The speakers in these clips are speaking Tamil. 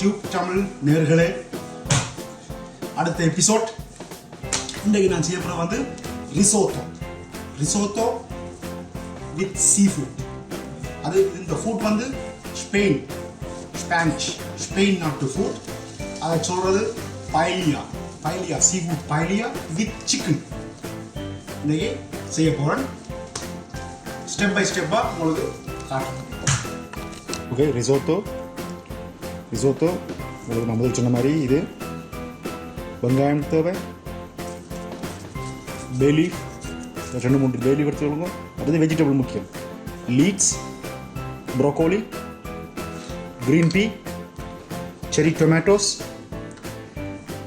டியூப் தமிழ் நேர்களே. அடுத்த எபிசோட் இன்றைக்கு நான் செய்ய வந்து risotto risotto with sea food அது இந்த ஃபுட் வந்து ஸ்பெயின் ஸ்பானிஷ் ஸ்பெயின் நாட்டு ஃபுட் அதை சொல்கிறது paella paella seafood paella with chicken இன்றைக்கி செய்ய போகிறேன் ஸ்டெப் பை ஸ்டெப்பாக உங்களுக்கு காட்டுறேன். ஓகே ரிசோத்தோ ரிசோத்தோ உங்களுக்கு நான் முதல் சொன்ன மாதிரி இது வெங்காயம் தேவை பேலி ரெண்டு மூணு பேலி எடுத்துக்கொள்ளுங்க அடுத்து வெஜிடபிள் முக்கியம் leeks broccoli green pea cherry tomatoes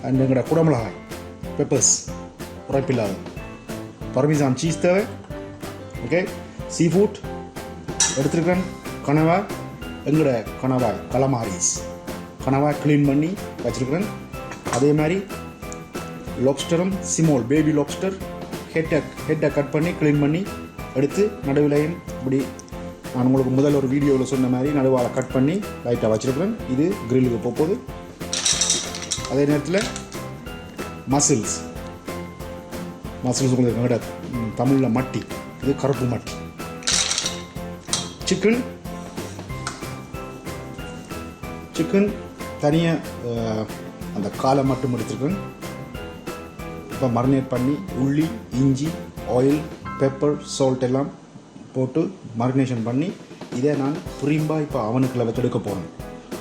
and எங்களோட குடமிளகாய் பெப்பர்ஸ் உரைப்பில்லாத பர்மிசான் சீஸ் தேவை ஓகே சீ ஃபுட் எடுத்துருக்கேன் கனவா எங்களோட கனவாய் கலமாரிஸ் கனவாக க்ளீன் பண்ணி வச்சுருக்குறேன். அதே மாதிரி லாப்ஸ்டரும் சிமோல் பேபி லாப்ஸ்டர் ஹெட்டை ஹெட்டை கட் பண்ணி க்ளீன் பண்ணி எடுத்து நடுவிலையும் இப்படி நான் உங்களுக்கு முதல் ஒரு வீடியோவில் சொன்ன மாதிரி நடுவால் கட் பண்ணி லைட்டாக வச்சுருக்குறேன். இது கிரில்லுக்கு போகுது அதே நேரத்தில் மசில்ஸ் மசில்ஸ் உங்களுக்கு எங்கள்கிட்ட தமிழில் மட்டி. இது கருப்பு மட்டி. சிக்கன் சிக்கன் தனியாக அந்த காலை மட்டும் எடுத்துருக்கேன். இப்போ மரினேட் பண்ணி உள்ளி இஞ்சி ஆயில் பெப்பர் சால்ட் எல்லாம் போட்டு மரினேஷன் பண்ணி இதை நான் புரிம்பா இப்போ அவனுக்குள்ள வச்செடுக்க போகிறேன்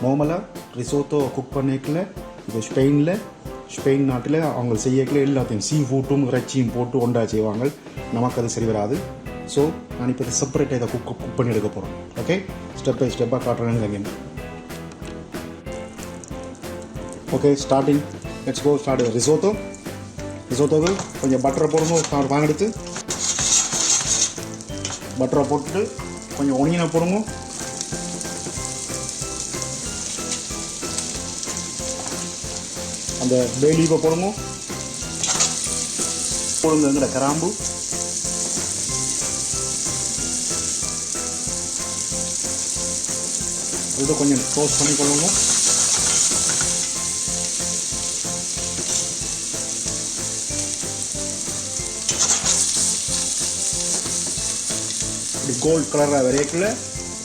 நார்மலாக ரிசோத்தோ குக் பண்ணிக்கல இது ஸ்பெயினில் ஸ்பெயின் நாட்டில் அவங்க செய்யக்கல எல்லாத்தையும் சீ ஃபுட்டும் இறைச்சியும் போட்டு ஒன்றா செய்வாங்க. நமக்கு அது சரி வராது. ஸோ நான் இப்போ இதை செப்பரேட்டாக இதை குக் குக் பண்ணி எடுக்க போகிறேன் ஓகே ஸ்டெப் பை ஸ்டெப்பாக காட்டுறேன் okay starting let's go start risotto ரிசோத்தோக்கு கொஞ்சம் பட்டரை போடணும் ஸ்டார்ட் வாங்கெடுத்து பட்டரை போட்டுட்டு கொஞ்சம் ஒனியனை போடுங்க. அந்த பேலீஃபை போடுங்க. போடுங்கிற கிராம்பு. இதை கொஞ்சம் டோஸ்ட் பண்ணி கொள்ளணும் இப்படி கோல்ட் கலராக வரைக்குள்ள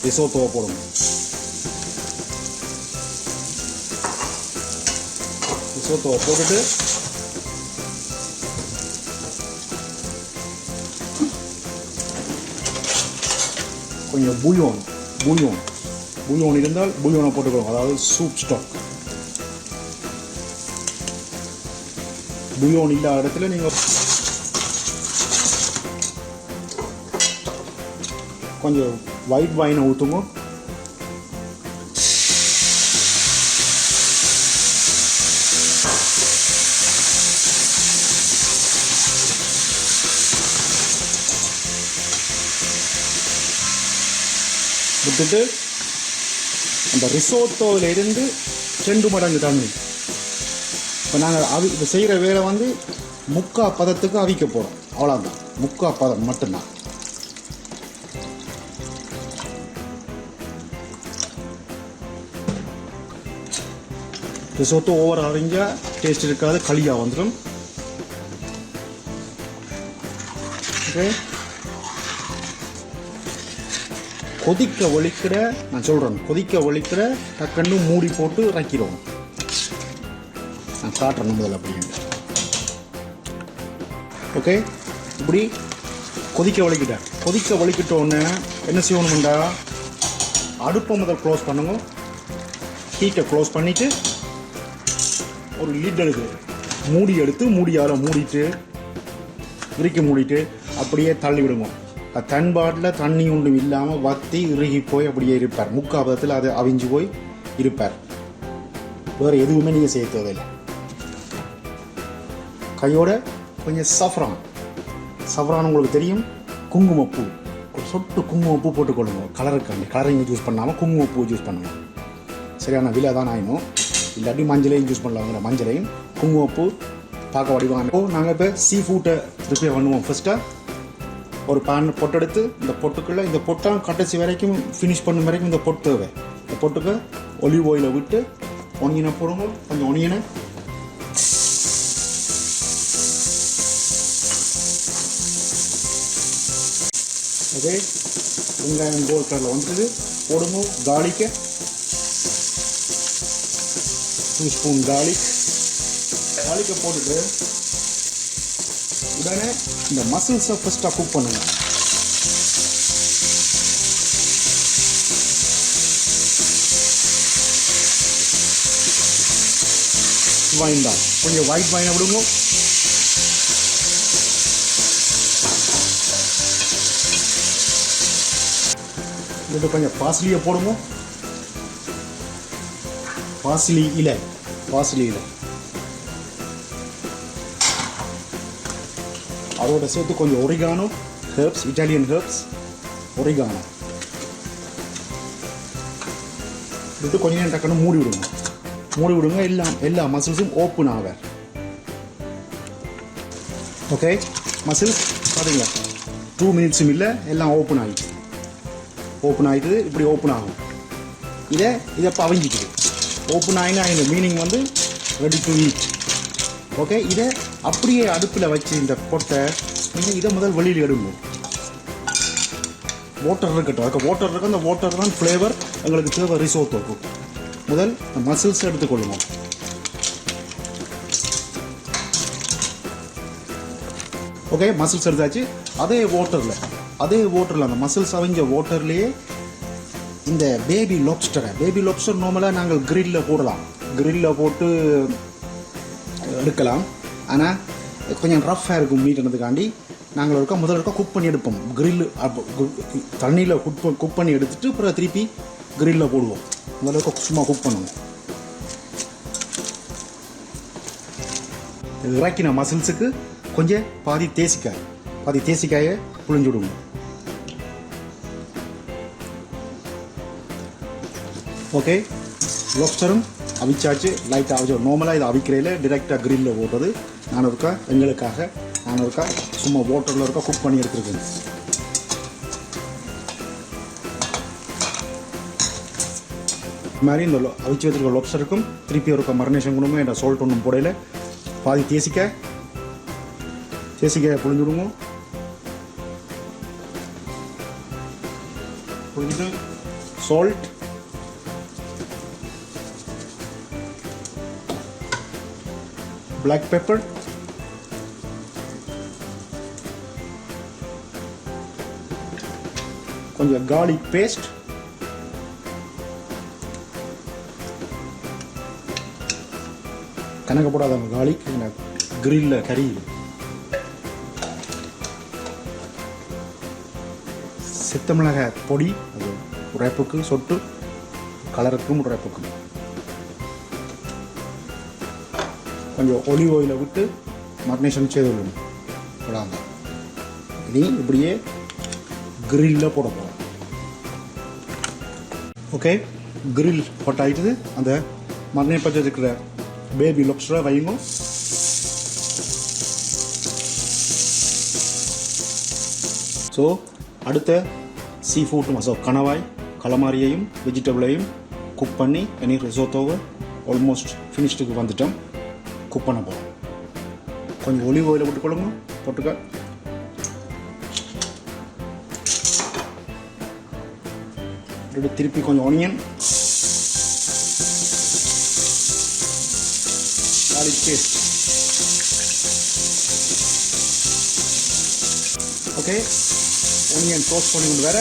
ரிசோத்தோவை போடணும் ரிசோத்தோவை போட்டுட்டு கொஞ்சம் புயோன் புயோன் புயோன் இருந்தால் புயோனை போட்டுக்கணும். அதாவது சூப் ஸ்டாக் புயோன் இல்லாத இடத்துல நீங்கள் கொஞ்சம் ஒயிட் வைனை ஊற்றுங்க விட்டுட்டு அந்த ரிசோட்டோவிலிருந்து செண்டு ரெண்டு மடங்கு தண்ணி. இப்போ நாங்கள் அவி இப்போ செய்கிற வேலை வந்து முக்கா பதத்துக்கு அவிக்க போகிறோம் அவ்வளோதான் முக்கா பதம் மட்டும்தான். ரிசோர்ட்டோ ஓவர் அரைஞ்சால் டேஸ்ட் இருக்காது களியாக வந்துடும் ஓகே கொதிக்க ஒழிக்கிற நான் சொல்கிறேன் கொதிக்க ஒழிக்கிற டக்குன்னு மூடி போட்டு இறக்கிடுவோம். நான் காட்டுறேன் முதல்ல அப்படின்னு ஓகே இப்படி கொதிக்க ஒழிக்கிட்டேன் கொதிக்க ஒழிக்கிட்ட என்ன செய்யணும்டா? அடுப்பை முதல் க்ளோஸ் பண்ணுங்க. ஹீட்டை க்ளோஸ் பண்ணிவிட்டு ஒரு லீட் எடுத்து மூடி எடுத்து மூடியால் மூடிட்டு இறுக்கி மூடிட்டு அப்படியே தள்ளி விடுவோம் தன் பாட்டில் தண்ணி ஒன்றும் இல்லாமல் வத்தி இறுகி போய் அப்படியே இருப்பார். முக்காபத்தில் அது அவிஞ்சு போய் இருப்பார். வேறு எதுவுமே நீங்கள் செய்ய தேவையில்லை. கையோட கொஞ்சம் சஃப்ரான். சஃப்ரான் உங்களுக்கு தெரியும். குங்குமப்பூ. ஒரு சொட்டு குங்குமப்பூ போட்டுக்கொள்ளுங்க. கலருக்காண்டி கலரிங் யூஸ் பண்ணாமல் குங்குமப்பூ யூஸ் பண்ணுங்க சரியான விலை தான் ஆயினும். இல்லாட்டி மஞ்சளையும் யூஸ் பண்ணலாங்கிற மஞ்சளையும் குங்குமப்பூ பார்க்க வடிவாங்க இப்போ நாங்கள் இப்போ சீ ஃபுட்டை ப்ரிப்பேர் பண்ணுவோம். ஃபஸ்ட்டாக ஒரு பேன் பொட்டெடுத்து இந்த பொட்டுக்குள்ளே இந்த பொட்டான் கடைசி வரைக்கும் ஃபினிஷ் பண்ண வரைக்கும் இந்த பொட்டு தேவை. இந்த பொட்டுக்கு ஒலிவ் ஆயிலை விட்டு ஒனியனை போடுங்க. கொஞ்சம் ஒனியனை அதே வெங்காயம் கோல் கலரில் வந்துடுது போடுங்க. காலிக்க டூ ஸ்பூன் கார்லிக் கார்லிக்கை போட்டுட்டு உடனே இந்த மசில்ஸை ஃபஸ்ட்டாக குக் பண்ணுங்கள் வைன் தான். கொஞ்சம் ஒயிட் வைனை விடுங்க. இது கொஞ்சம் பாசிலியை போடுவோம் பாசிலி இலை பாசிலி இலை அதோட சேர்த்து கொஞ்சம் oregano herbs Italian herbs oregano விட்டு கொஞ்ச நேரம் டக்குன்னு மூடி விடுங்க. மூடி விடுங்க எல்லாம் எல்லா மசில்ஸும் ஓப்பன் ஆக. ஓகே மசில்ஸ் பாருங்களா டூ மினிட்ஸும் இல்லை எல்லாம் ஓப்பன் ஆகிடுச்சு ஓப்பன் ஆகிடுது இப்படி ஓப்பன் ஆகும். இதை இதை பவஞ்சிக்குது. ஓப்பன் ஆகினா இந்த மீனிங் வந்து ரெடி டு ஈட் ஓகே இதை அப்படியே அடுப்பில் வச்சு இந்த பொட்டை நீங்கள் இதை முதல் வெளியில் எடுங்க. வாட்டர் இருக்கட்டும். அதுக்கு வாட்டர் இருக்கும். அந்த வாட்டர் தான் ஃப்ளேவர் எங்களுக்கு தேவை ரிசோர்ட் இருக்கும் முதல் மசில்ஸ் எடுத்துக்கொள்ளுங்க ஓகே மசில்ஸ் எடுத்தாச்சு. அதே வாட்டரில் அதே வாட்டரில் அந்த மசில்ஸ் அவங்க வாட்டர்லேயே இந்த பேபி லோப்ஸ்டரை பேபி லோப்ஸ்டர் நார்மலாக நாங்கள் கிரில்ல போடலாம். கிரில்ல போட்டு எடுக்கலாம். ஆனால் கொஞ்சம் ரஃப்பாக இருக்கும் மீட்னதுக்காண்டி நாங்கள் ஒருக்கா முதல் இருக்கா குக் பண்ணி எடுப்போம். கிரில் தண்ணியில் குக் குக் பண்ணி எடுத்துட்டு அப்புறம் திருப்பி கிரில்ல போடுவோம். முதல் இருக்கா சும்மா குக் பண்ணுவோம். இது இறக்கின மசில்ஸுக்கு கொஞ்சம் பாதி தேசிக்காய் பாதி தேசிக்காயை புழிஞ்சு விடுங்க ஓகே லொப்ஸ்டரும் அவிச்சாச்சு. லைட்டாக அவிச்சோம் நார்மலாக இதை அவிக்கிறையில் டிரெக்டாக கிரில்ல போடுறது நான் இருக்கா எங்களுக்காக. நான் இருக்கா சும்மா வாட்டரில் இருக்கா குக் பண்ணி எடுத்துருக்கேன். இது மாதிரி இந்த லோ- அவிச்சு வச்சிருக்க லொப்ஸ்டருக்கும் திருப்பி இருக்க மரணேஷன் குணமும் என் சால்ட் ஒன்றும் போடையில் பாதி தேசிக்க. தேசிக்காயை புழிஞ்சுடுங்க. புழிஞ்சிட்டு சால்ட் black pepper. கொஞ்சம் garlic paste. கணக்கு போடாதாங்க garlic கிரில்ல கறி சித்த மிளகாய் பொடி அது உரைப்புக்கு சொட்டு கலருக்கும் உரைப்புக்கும் கொஞ்சம் ஒலிவ் ஆயிலை விட்டு மர்னேஷன் செய்து விடணும் விடாங்க இனி இப்படியே கிரில்ல போட போகிறோம் ஓகே கிரில் ஹாட் ஆகிட்டுது அந்த மரினேட் பச்சை இருக்கிற பேபி லொப்ஸ்டரை வைங்க ஸோ அடுத்த சீ ஃபுட் மசோ கணவாய் கலமாரியையும் வெஜிடபிளையும் குக் பண்ணி எனி ரிசோத்தோவை ஆல்மோஸ்ட் ஃபினிஷ்டுக்கு வந்துட்டோம். குக் பண்ண போகிறோம் கொஞ்சம் ஒலிவ் ஆயில் போட்டு கொடுங்க போட்டுக்க ரெண்டு திருப்பி கொஞ்சம் onion garlic okay onion toast பண்ணி கொண்டு வேற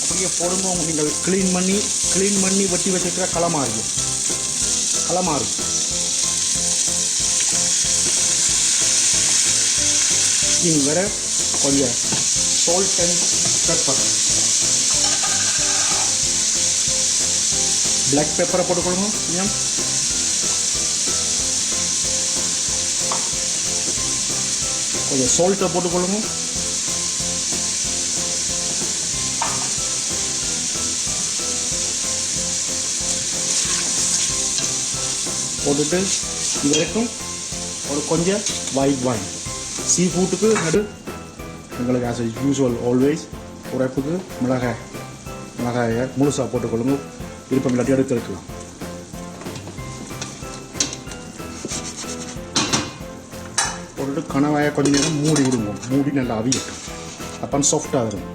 அப்படியே போடும்போது நீங்கள் க்ளீன் பண்ணி க்ளீன் பண்ணி வெட்டி களமாக இருக்கும் களமாரி நீங்கள் வர கொஞ்சம் சால்ட் அண்ட் பெப்பர் பிளாக் பெப்பரை போட்டுக்கொள்ளுங்க கொஞ்சம். கொஞ்சம் சால்ட்டை போட்டுக்கொள்ளுங்க. போட்டுட்டு இது வரைக்கும் ஒரு கொஞ்சம் ஒயிட் வாங்கி சீ ஃபுட்டுக்கு நடு எங்களுக்கு ஆஸ் யூஸ்வல் ஆல்வேஸ் உரைப்புக்கு மிளகாய். மிளகாயை முழுசாக போட்டுக்கொள்ளுங்க. விருப்பம் இல்லாட்டி எடுத்து எடுக்கலாம். போட்டுட்டு கணவாயை கொஞ்ச நேரம் மூடி விடுங்க. மூடி நல்லா அவியட்டும். அப்போ சாஃப்டாக வரும்.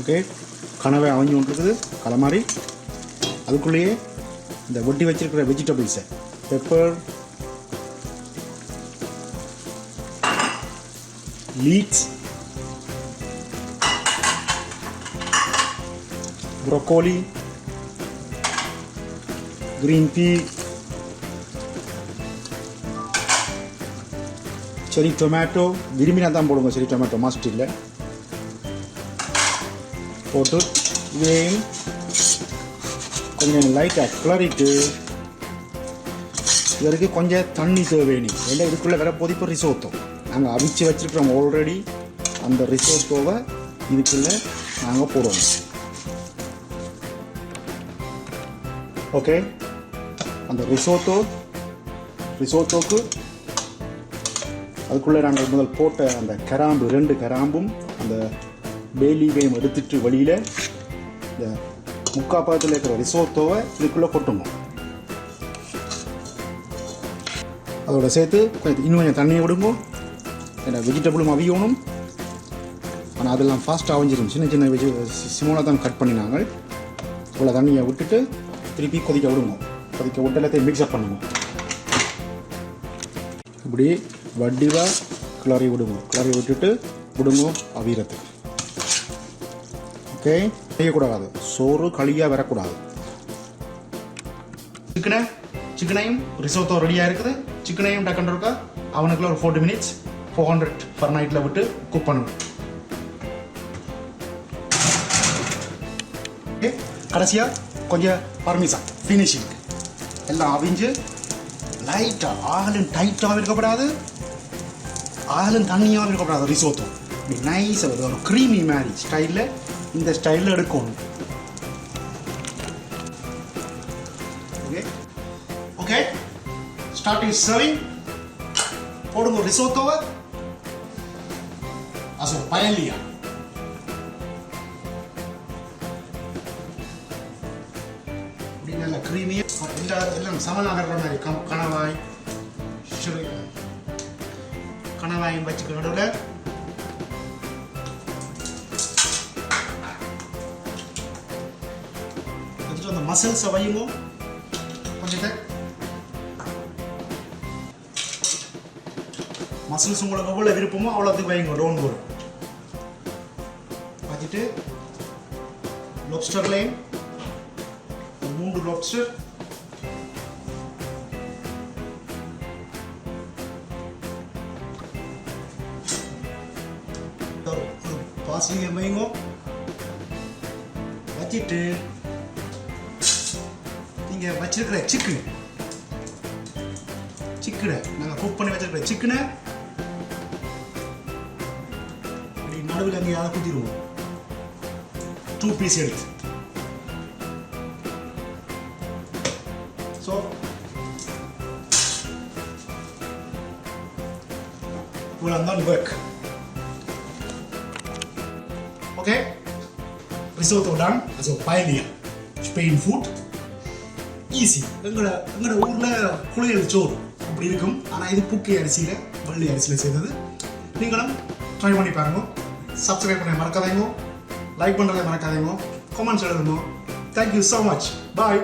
ஓகே கனவை அவிஞ்சு கொண்டிருக்குது. கலமாரி. அதுக்குள்ளேயே இந்த ஒட்டி வச்சிருக்கிற வெஜிடபிள்ஸை pepper leeks broccoli green pea cherry tomato விரும்பினா தான் போடுங்க செரி டொமேட்டோ மாஸ்ட் இல்லை. போட்டு இதையும் கொஞ்சம் லைட்டாக கிளறிட்டு இதற்கு கொஞ்சம் தண்ணி தேவைனி இல்லை இதுக்குள்ளே வில இப்போ ரிசோத்தோ நாங்கள் அவிச்சு வச்சுருக்கிறோம் ஆல்ரெடி அந்த ரிசோத்தோவை இதுக்குள்ளே நாங்கள் போடுவோம் ஓகே அந்த ரிசோத்தோ ரிசோத்தோக்கு அதுக்குள்ளே நாங்கள் முதல் போட்ட அந்த கராம்பு ரெண்டு கராம்பும் அந்த பேலீவையும் எடுத்துட்டு வழியில் இந்த முக்கா பக்கத்தில் இருக்கிற ரிசோத்தோவை இதுக்குள்ளே கொட்டணும் அதோட சேர்த்து இன்னும் கொஞ்சம் தண்ணியை விடுங்க ஏன்னா வெஜிடபிளும் அவியணும் ஆனால் அதெல்லாம் ஃபாஸ்ட்டாக அவஞ்சிடும் சின்ன சின்ன வெஜி சிமோனாக தான் கட் பண்ணினாங்க இவ்வளோ தண்ணியை விட்டுட்டு திருப்பி கொதிக்க விடுங்க கொதிக்க விட்டு எல்லாத்தையும் மிக்ஸ்அப் பண்ணுங்க இப்படி வடிவாக கிளறி விடுங்க கிளறி விட்டுட்டு விடுங்க அவிரத்துக்கு ஓகே? செய்யக்கூடாது. சோறு களியாக வரக்கூடாது. சிக்கனை சிக்கனையும் ரிசோத்தோ ரெடியாக இருக்குது. சிக்கனையும் டக்குன்னு இருக்கா? அவனுக்குள்ள ஒரு forty minutes four hundred per நைட்டில் விட்டு குக் பண்ணணும் ஓகே? கடைசியாக கொஞ்சம் பர்மிசா ஃபினிஷிங் எல்லாம் அவிஞ்சு லைட்டாக ஆகலும் டைட்டாகவும் இருக்கக்கூடாது ஆகலும் தண்ணியாகவும் இருக்கக்கூடாது ரிசோத்தோ இப்படி நைஸாக ஒரு ஒரு க்ரீமி மாதிரி ஸ்டைலில் இந்த ஸ்டைலில் எடுக்கும் ஓகே ஓகே ஸ்டார்டிங் சர்விங் போடுங்க ரிசோத்தோவை அசோ பயலியா நல்ல க்ரீமியாக எல்லா எல்லாம் சமனாகிற மாதிரி கணவாய் கணவாயும் வச்சுக்க நடுவில். மசில்ஸை வையுமோ கொஞ்சத்தை மசில்ஸ் உங்களுக்கு எவ்வளோ விருப்பமோ அவ்வளோத்துக்கு வைங்க டோன் வரும் வச்சுட்டு லொப்ஸ்டர் லைன் மூன்று லாப்ஸ்டர் பாசிங்க வைங்க வச்சிட்டு இங்கே வச்சிருக்கிற சிக்கன் சிக்கனை நாங்கள் குக் பண்ணி வச்சிருக்கிற சிக்கனை அப்படி நடுவில் அங்கே அதை குத்திடுவோம் டூ பீஸ் எடுத்து so well, I'm done work. Okay, risotto done. Also paella, Spain food. Easy எங்களோட எங்களோட ஊரில் குளியல் சோறு அப்படி இருக்கும். ஆனால் இது புக்கை அரிசியில் வள்ளி அரிசியில் செய்தது. நீங்களும் ட்ரை பண்ணி பாருங்க. சப்ஸ்கிரைப் பண்ண மறக்காதீங்க. லைக் பண்ணுறதை மறக்காதீங்க. கமெண்ட்ஸ் எழுதுங்க. Thank you so much bye